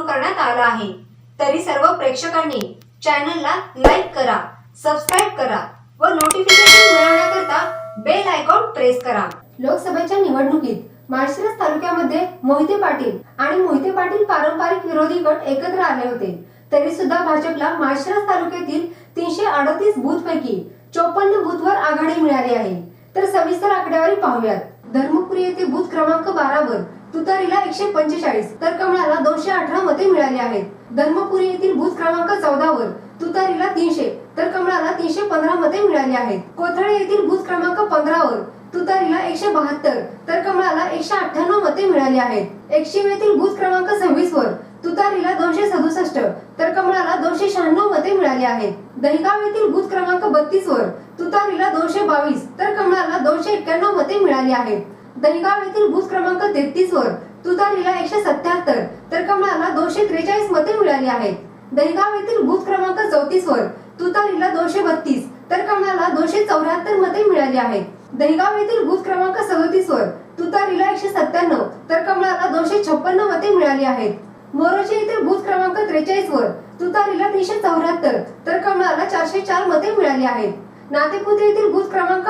करण्यात आला आहे. तरी सर्व प्रेक्षकांनी चॅनलला लाईक करा सबस्क्राईब करा व नोटिफिकेशन मिळवण्याकरता बेल आयकॉन प्रेस करा. लोकसभेच्या निवडणुकीत माळशिरस तालुक्यामध्ये मोहिते पाटील आणि मोहिते पाटील पारंपरिक विरोधी गट एकत्र आले होते. तरी सुद्धा भाजपला माळशिरस तालुक्यातील तीनशे अडतीस बूथ पैकी चोपन्न बूथवर आघाडी मिळाली आहे. तर सविस्तर आकडेवारी पाहूयात. धर्मपुरी येथे बूथ क्रमांक बारावर तुतारीला एकशे पंचेचाळीस. तर कमळाला दोनशे अठरा मते मिळाली आहेत. धर्मपुरी येथील बूथ क्रमांक चौदावर तुतारीला तीनशे. तर कमळाला तीनशे पंधरा मते मिळाली आहेत. कोथळे येथील बूथ क्रमांक पंधरावर तुतारीला एकशे बहात्तर. तर कमळाला एकशे अठ्ठ्याण्णव मते मिळाली आहेत. एकशे येथील बूथ क्रमांक सव्वीस वर तुतारीला दोनशे सदुसष्ट. तर कमळाला दोनशे शहाण्णव मते मिळाली आहेत. दहिगाव येथील बूथ क्रमांक बत्तीस वर तुतारीला दोनशे बावीस. तर कमळाला दोनशे एक्क्याण्णव मते मिळाली आहेत. दहिगाव येथील बूथ क्रमांक तेहतीस वर तुतारीला एकशे सत्याहत्तर तर कमळाला दोनशे त्रेचाळीस मते मिळाली आहेत. दहिगाव येथील बूथ क्रमांक चौतीस वर तुतारीला दोनशे बत्तीस तर कमळाला दोनशे चौऱ्याहत्तर मते मिळाली आहेत. दहिगाव येथील बूथ क्रमांक सदोतीस वर तुतारीला एकशे सत्त्याण्णव तर कमळाला दोनशे छप्पन्न मते मिळाली आहेत. मोरोचे येथील बूथ क्रमांक त्रेचाळीस वर तुतारीला तीनशे चौऱ्याहत्तर तर कमळाला चारशे चार मते मिळाली आहेत. नातेपुते येथील बूथ क्रमांक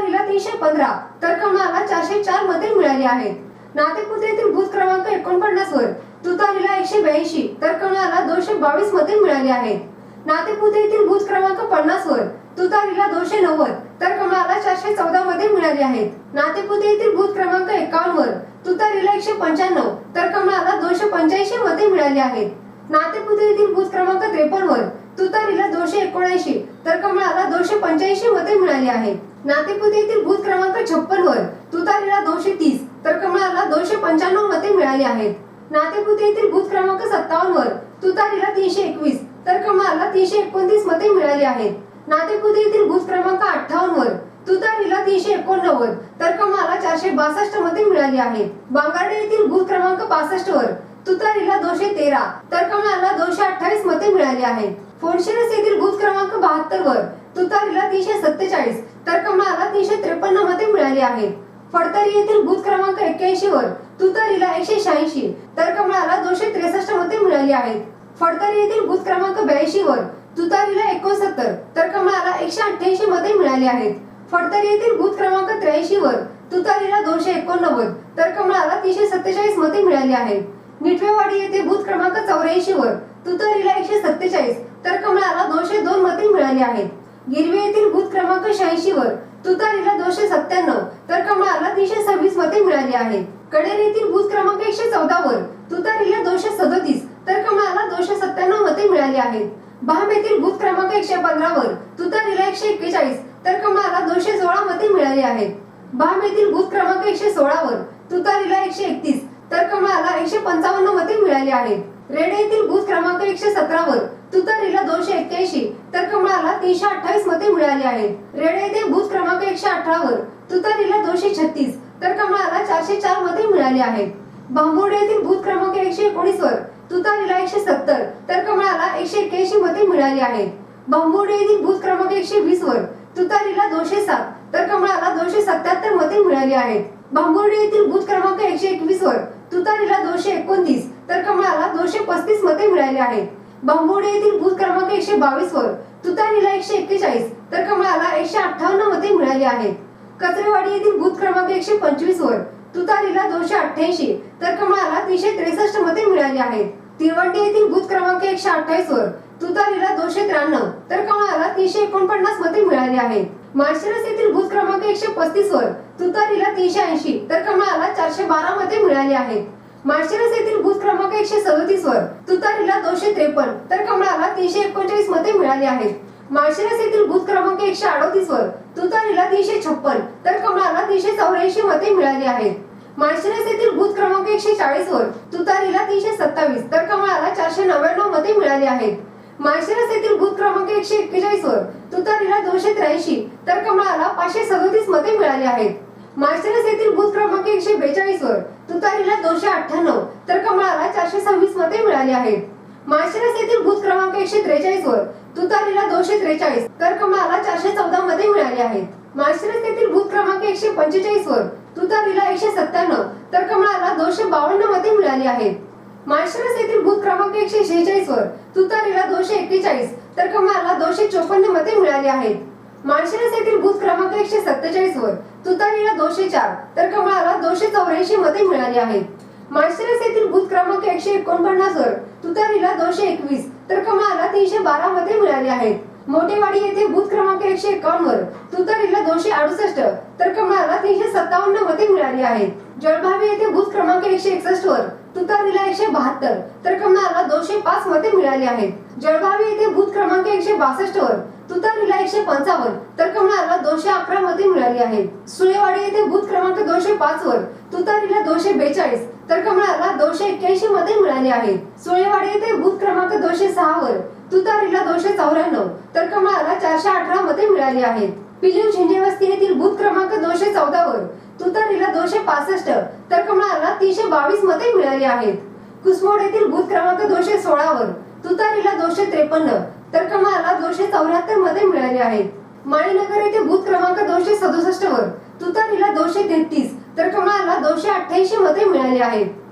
तुतारीला तीनशे पंधरा तर कमळाला चारशे चार मते मिळाली आहेत. नातेपुते येथील बूथ क्रमांक एकोणपन्नास वर तुतारीला एकशे ब्याऐंशी तर कमळाला दोनशे बावीस मते मिळाली आहेत. नातेपुते येथील बूथ क्रमांक पन्नास वर तुतारीला दोनशे नव्वद तर कमळाला चारशे चौदा मध्ये मिळाली आहेत. नातेपुते येथील बूथ क्रमांक एकावन्न वर तुतारीला एकशे पंच्याण्णव तर कमळाला दोनशे पंच्याऐंशी मध्ये मिळाली आहेत. नातेपुते येथील बूथ क्रमांक त्रेपन्न वर तुतारीला दोनशे एकोणऐंशी तर कमळाला दोनशे पंच्याऐंशी मते मिळाली आहेत. नातेपुते येथील बूथ क्रमांक छप्पन वर तुतारीला दोनशे तीस तर कमळाला दोनशे पंच्याण्णव मते मिळाली आहेत. नातेपुते येथील बूथ क्रमांक सत्तावन्न वर तुतारीला तीनशे एकवीस तर कमळाला तीनशे एकोणतीस मते मिळाली आहेत. नातेपुते येथील बूथ क्रमांक अठ्ठावन्न वर तुतारीला तीनशे एकोणनव्वद तर कमळाला चारशे बासष्ट मते मिळाली आहेत. बांगार्डे येथील बूथ क्रमांक पासष्ट वर तुतारीला दोनशे तेरा तर कमळाला दोनशे अठ्ठावीस मते मिळाली आहेत. फोनशिरस येथील बूथ क्रमांक बहात्तर वर तुतारीला तीनशे सत्तेचाळीस तर कमळ मिळाली आहेत फडतरी येथील बूथ क्रमांक एक्क्याऐंशी वर तुतारीला एकशे शहाऐंशी तर कमळाला दोनशे त्रेसष्ट मते मिळाली आहेत. फडतरी येथील बूथ क्रमांक ब्याऐंशी वर तुतारीला एकोणसत्तर तर कमळाला एकशे अठ्ठ्याऐंशी मते मिळाली आहेत. फडतरी येथील बूथ क्रमांक त्र्याऐंशी वर तुतारीला दोनशे एकोणनव्वद तर कमळाला तीनशे सत्तेचाळीस मते मिळाली आहेत. निठवेवाडी येथे बूथ क्रमांक चौऱ्याऐंशी वर तुतारीला एकशे सत्तेचाळीस तर कमळाला दोनशे दोन मते मिळाली आहेत. गिरवे येथील बूथ क्रमांक शहाऐंशी वर तुतारीला दोनशे सत्त्याण्णव. तर कमळाला तीनशे सव्वीस मते मिळाली आहेत. कडेर येथील बूथ क्रमांक एकशे चौदा वर तुतारीला दोनशे सदोतीस. तर कमळाला दोनशे सत्त्याण्णव मते मिळाली आहेत. बहाम येथील बूथ क्रमांक एकशे पंधरा वर तुतारीला एकशे एक्केचाळीस. तर कमळाला दोनशे सोळा मते मिळाली आहेत. बहाम येथील बूथ क्रमांक एकशे सोळा वर तुतारीला एकशे एकतीस. तर कमळाला एकशे पंचावन्न मते मिळाली आहेत. रेडे येथील बूथ क्रमांक एकशे सतरा वर तुतारीला दोनशे एक्क्याऐंशी तर कमळाला तीनशे अठ्ठावीस मते मिळाली आहेत. रेडे येथे बूथ क्रमांक एकशे अठरावर. तुतारीला दोनशे छत्तीस तर कमळाला चारशे चार मते मिळाली आहेत. बांबोडे येथील बूथ क्रमांक एकशे एकोणीस वर तुतारीला एकशे सत्तर तर कमळाला एकशे एक्क्याऐंशी मते मिळाली आहेत. बांबोडे येथील बूथ क्रमांक एकशे वीस वर तुतारीला दोनशे सात तर कमळाला दोनशे सत्याहत्तर मते मिळाली आहेत. बांबोडे येथील बूथ क्रमांक एकशे एकवीस वर तुतारीला दोनशे एकोणतीस तर कमळाला दोनशे पस्तीस मते मिळाली आहेत. बांबोडे येथील बूथ क्रमांक एकशे बावीस वर तुतारीला एकशे एक्केचाळीस तर कमळाला एकशे अठ्ठावन्न मते मिळाली आहेत. कचरेवाडी येथील बूथ क्रमांक एकशे पंचवीस वर तुतारीला दोनशे अठ्ठ्याऐंशी तर कमळाला तीनशे त्रेसष्ट मते मिळाली आहेत. तिरवंडी येथील बूथ क्रमांक एकशे अठ्ठावीस वर तुतारीला दोनशे त्र्याण्णव तर कमळाला तीनशे एकोणपन्नास मते मिळाली आहेत. माळशिरस येथील बूथ क्रमांक एकशे पस्तीस वर तुतारीला तीनशे ऐंशी तर कमळाला चारशे बारा मते मिळाली आहेत. माळशिरस येथील बूथ क्रमांक एकशे सदतीस वर तुतारीला दोनशे त्रेपन्न तर कमळाला तीनशे एकोणचाळीस मते मिळाली आहेत. माळशिरस येथील बूथ क्रमांक एकशे अडतीस वर तुतारीला तीनशे छप्पन तर कमळाला तीनशे चौऱ्याऐंशी मते मिळाली आहेत. माळशिरस येथील बूथ क्रमांक एकशे चाळीस वर तुतारीला तीनशे सत्तावीस तर कमळाला चारशे नव्याण्णव मते मिळाली आहेत. माळशिरस येथील बूथ क्रमांक एकशे एक्केचाळीस वर तुतारीला दोनशे त्र्याऐंशी तर कमळाला पाचशे सदोतीस मते मिळाली आहेत. माळशिरस येथील बूथ क्रमांक एकशे बेचाळीस वर तुतारीला दोनशे अठ्ठ्याण्णव तर कमळाला चारशे सव्वीस मते मिळाली आहेत. माळशिरस येथील बूथ क्रमांक एकशे त्रेचाळीस वर तुतारीला दोनशे त्रेचाळीस तर कमळाला चारशे चौदा मते मिळाली आहेत. माळशिरस येथील बूथ क्रमांक एकशे पंचेचाळीस वर तुतारीला एकशे सत्त्याण्णव तर कमळाला दोनशे बावन्न मते मिळाली आहेत. माळशिरस येथील बूथ क्रमांक एकशे शेहेचाळीस वर तुतारीला दोनशे एक्केचाळीस तर कमळाला दोनशे चोपन्न मते मिळाली आहेत. माळशिरस येथील बूथ क्रमांक एकशे सत्तेचाळीस वर तुतारीला दोनशे चार तर कमळाला दोनशे चौऱ्याऐंशी मते मिळाली आहेत. माळशिरस येथील बूथ क्रमांक एकशे एकोणपन्नास वर तुतारीला दोनशे एकवीस तर कमळाला तीनशे बारा मते मिळाली आहेत. मोठेवाडी येथे बूथ क्रमांक एकशे एकावन्न वर तुतारीला दोनशे अडुसष्ट तर कमळाला तीनशे सत्तावन्न मते मिळाली आहेत. जळभावी येथे बूथ क्रमांक एकशे एकसष्ट वर तुतारीला एकशे बहात्तर तर कमळाला दोनशे पाच मते मिळाली आहेत. जळगावी येथे बूथ क्रमांक एकशे बासष्ट वर तुतारीला एकशे पंचावन्न तर कमळाला अकरा मते मिळाली आहेत. सुळेवाडी येथे बूथ क्रमांक दोनशे पाच वर तुतारीला दोनशे बेचाळीस तर कमळाला दोनशे एक्क्याऐंशी मते मिळाली आहेत. सुळेवाडी येथे बूथ क्रमांक दोनशे सहा वर तुतारीला दोनशे चौऱ्याण्णव तर कमळाला चारशे अठरा मते मिळाली आहेत. पिलीव झिंजेवस्ती येथील बूथ क्रमांक दोनशे चौदा वर तुतारीला दोनशे पासष्ट तर कमळाला तीनशे बावीस मते मिळाली आहेत. कुसमोड येथील बूथ क्रमांक दोनशे सोळा वर तुतारीला दोनशे त्रेपन्न तर कमळाला दोनशे चौऱ्याहत्तर मते मिळाली आहेत. माळीनगर येथे बूथ क्रमांक दोनशे सदुसष्ट वर तुतारीला दोनशे तेहतीस तर कमळाला दोनशे अठ्ठ्याऐंशी मते मिळाली आहेत.